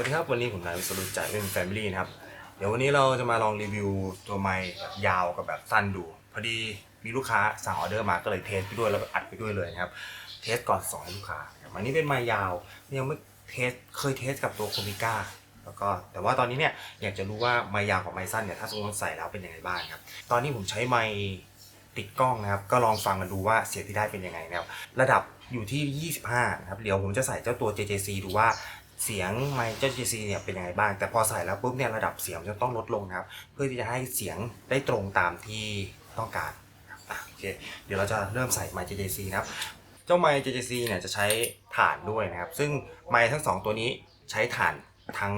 วัสดีครับ วันนี้ผมนายวิศรุจ่ายเป็นแฟมิลี่นะครับ เดี๋ยววันนี้เราจะมาลองรีวิวตัวไมค์แบบยาวกับแบบสั้นดู พอดีมีลูกค้าสั่งออเดอร์มาก็เลยเทสไปด้วยแล้วอัดไปด้วยเลยนะครับ เทสก่อนสอนให้ลูกค้าอันนี้เป็นไมค์ยาวยังไม่เทสเคยเทสกับตัวโคมิก้าแล้วก็แต่ว่าตอนนี้เนี่ยอยากจะรู้ว่าไมค์ยาวกับไมค์สั้นเนี่ยถ้าสมมติใส่แล้วเป็นยังไงบ้างครับ ตอนนี้ผมใช้ไมค์ติดกล้องนะครับ ก็ลองฟังกันดูว่าเสียงที่ได้เป็นยังไงนะครับ ระดับอยู่ที่ 25นะครับเดี๋ยวผมจะใส่เจ้าตัว JJC ดูว่า เสียงไมค์เจ้า JJC เนี่ยเป็นยังไงบ้าง แต่พอใส่แล้วปุ๊บเนี่ยระดับเสียงจะต้องลดลงนะครับ เพื่อที่จะให้เสียงได้ตรงตามที่ต้องการนะครับอะโอเคเดี๋ยวเราจะเริ่มใส่ไมค์ JJC นะครับ เจ้าไมค์ JJC เนี่ยจะใช้ถ่านด้วยนะครับ ซึ่งไมค์ทั้งสองตัวนี้ใช้ถ่านทั้ง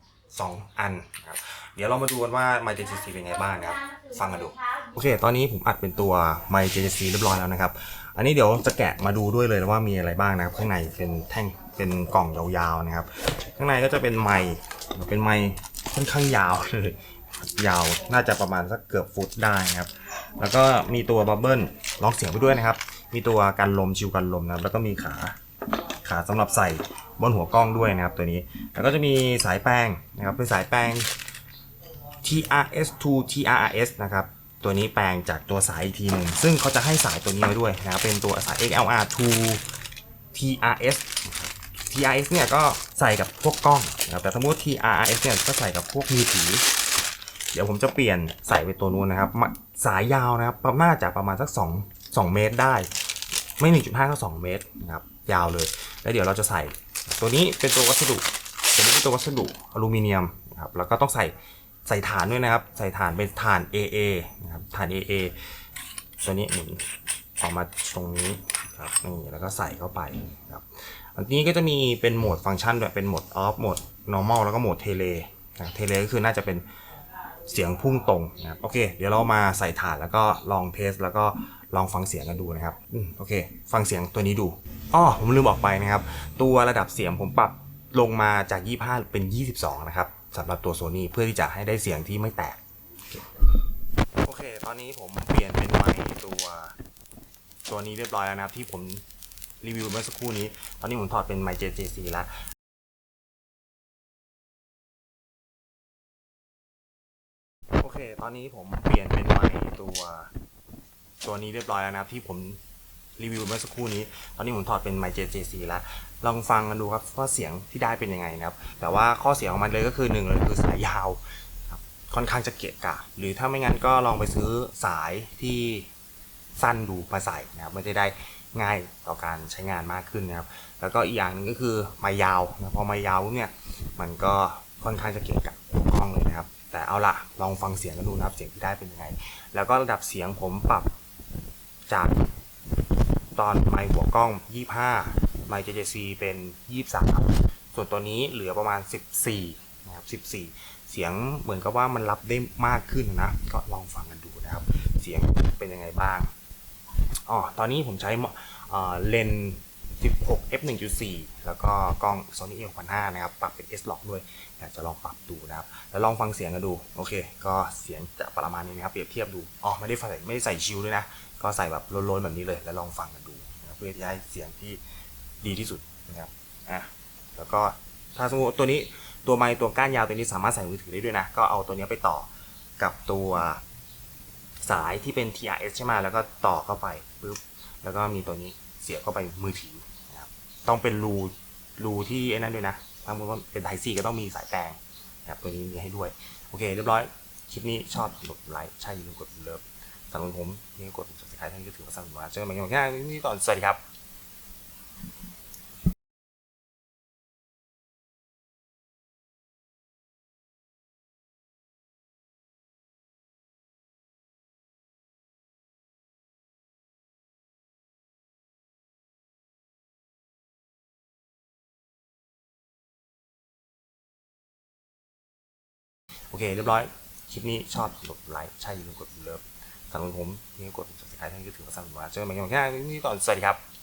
2 อันนะครับ เดี๋ยวเรามาดูกันว่าไมค์ JJC เป็นยังไงบ้างนะครับ ฟังกันดู โอเค ตอนนี้ผมอัดเป็นตัวไมค์ JJC เรียบร้อยแล้วนะครับ อันนี้เดี๋ยวจะแกะมาดูด้วยเลยว่ามีอะไรบ้างนะครับ ข้างในเป็นแท่งเป็นกล่องยาวๆนะครับ ข้างในก็จะเป็นไมค์เป็นไมค์ค่อนข้างยาวเลยยาวน่าจะประมาณสักเกือบฟุตได้นะครับ แล้วก็มีตัวบับเบิ้ลล็อกเสียงไปด้วยนะครับ มีตัวกันลมชิวกันลมนะครับ แล้วก็มีขาขาสำหรับใส่บนหัวกล้องด้วยนะครับตัวนี้ แล้วก็จะมีสายแป้งนะครับเป็นสายแป้ง TRS to TRS นะครับ ตัวนี้แปลงจากตัวสายอีกทีหนึ่งซึ่งเขาจะให้สายตัวนี้ไว้ด้วยนะครับเป็นตัวสาย XLR to TRS TRS เนี่ยก็ใส่กับพวกกล้องนะครับแต่สมมติ TRS เนี่ยก็ใส่กับพวกมือถือเดี๋ยวผมจะเปลี่ยนใส่ไปตัวนู้นนะครับ สายยาวนะครับประน่าจะประมาณสัก2 2 เมตรได้ ไม่ 1.5 ก็ 2 เมตรนะครับ ยาวเลย แล้วเดี๋ยวเราจะใส่ ตัวนี้เป็นตัววัสดุ ตัวนี้เป็นตัววัสดุอลูมิเนียมนะครับ แล้วก็ต้องใส่ ใส่ฐานด้วยนะครับ ใส่ฐานเป็นฐาน AA นะครับฐาน AA ตัวนี้หมุนออกมาตรงนี้ครับนี่แล้วก็ใส่เข้าไปครับอันนี้ก็จะมีเป็นโหมดฟังก์ชันแบบเป็นโหมดออฟโหมด normal แล้วก็โหมดเทเลเทเลก็คือน่าจะเป็นเสียงพุ่งตรงนะครับโอเค เดี๋ยวเรามาใส่ฐานแล้วก็ลองเทสแล้วก็ลองฟังเสียงกันดูนะครับอืมโอเค ฟังเสียงตัวนี้ดูอ้อผมลืมบอกไปนะครับ ตัวระดับเสียงผมปรับลงมาจาก 25 เป็น 22 นะครับ สำหรับตัวโซนี่เพื่อที่จะให้ได้เสียงที่ไม่แตก โอเค ตอนนี้ผมเปลี่ยนเป็นไมค์ตัวตัวนี้เรียบร้อยแล้วนะครับที่ผมรีวิวเมื่อสักครู่นี้ ตอนนี้ผมถอดเป็นไมค์ JJC แล้วโอเค ตอนนี้ผมเปลี่ยนเป็นไมค์ตัวตัวนี้เรียบร้อยแล้วนะครับที่ผม รีวิวเมื่อสักครู่นี้ ตอนนี้ผมถอดเป็นไมค์ JJC แล้วลองฟังกันดูครับว่าเสียงที่ได้เป็นยังไงนะครับ แต่ว่าข้อเสียของมันเลยก็คือหนึ่งเลยคือสายยาวครับค่อนข้างจะเกะกะ หรือถ้าไม่งั้นก็ลองไปซื้อสายที่สั้นดูมาใส่นะครับมันจะได้ง่ายต่อการใช้งานมากขึ้นนะครับ แล้วก็อีกอย่างหนึ่งก็คือไมค์ยาวนะพอไมค์ยาวเนี่ยมันก็ค่อนข้างจะเกะกะกล้องเลยนะครับ แต่เอาละลองฟังเสียงกันดูนะครับเสียงที่ได้เป็นยังไง แล้วก็ระดับเสียงผมปรับจาก ตอนไมค์หัวกล้อง 25 ไมค์ JJC เป็น 23 ส่วนตัวนี้เหลือประมาณ 14 นะครับ 14 เสียงเหมือนกับว่ามันรับได้มากขึ้นนะ ก็ลองฟังกันดูนะครับ เสียงเป็นยังไงบ้าง อ๋อ ตอนนี้ผมใช้เลนส์ f 1.4 แล้วก็กล้อง Sony a 6 5 0นะครับ ปรับเป็น S Log ด้วยอยากจะลองปรับดูนะครับ แล้วลองฟังเสียงกันดู โอเค ก็เสียงจะประมาณนี้นะครับ เปรียบเทียบดู อ๋อ ไม่ได้ใส่ไม่ได้ใส่ชิลด้วยนะ ก็ใส่แบบโลนๆแบบนี้เลย แล้วลองฟังกันดูนะเพื่อจะให้เสียงที่ดีที่สุดนะครับ อะ แล้วก็ถ้าสมมติตัวนี้ตัวไมค์ตัวก้านยาวตัวนี้สามารถใส่มือถือได้ด้วยนะ ก็เอาตัวนี้ไปต่อกับตัวสายที่เป็น TRS ใช่ไหมแล้วก็ต่อเข้าไปปุ๊บ แล้วก็มีตัวนี้เสียบเข้าไปมือถือ ต้องเป็นรูรูที่ไอ้นั่นด้วยนะถ้าสมมติว่าเป็นไทซีก็ต้องมีสายแปลงนะครับตัวนี้มีให้ด้วย โอเค เรียบร้อย คลิปนี้ชอบกดไลค์ใช่อย่าลืมกดเลิฟสำหรับผมที่กด subscribe ท่านก็ถือว่าสนับสนุนมาเจอกันใหม่ในวันหน้าที่ตอนสวัสดีครับ โอเค เรียบร้อย คลิปนี้ชอบกดไลค์ ใช่อย่าลืมกดเลิฟสำหรับผมที่กด subscribe ท่านก็ถือว่าสนับสนุนมาเจอกันใหม่ในวันหน้านี้ก่อน สวัสดีครับ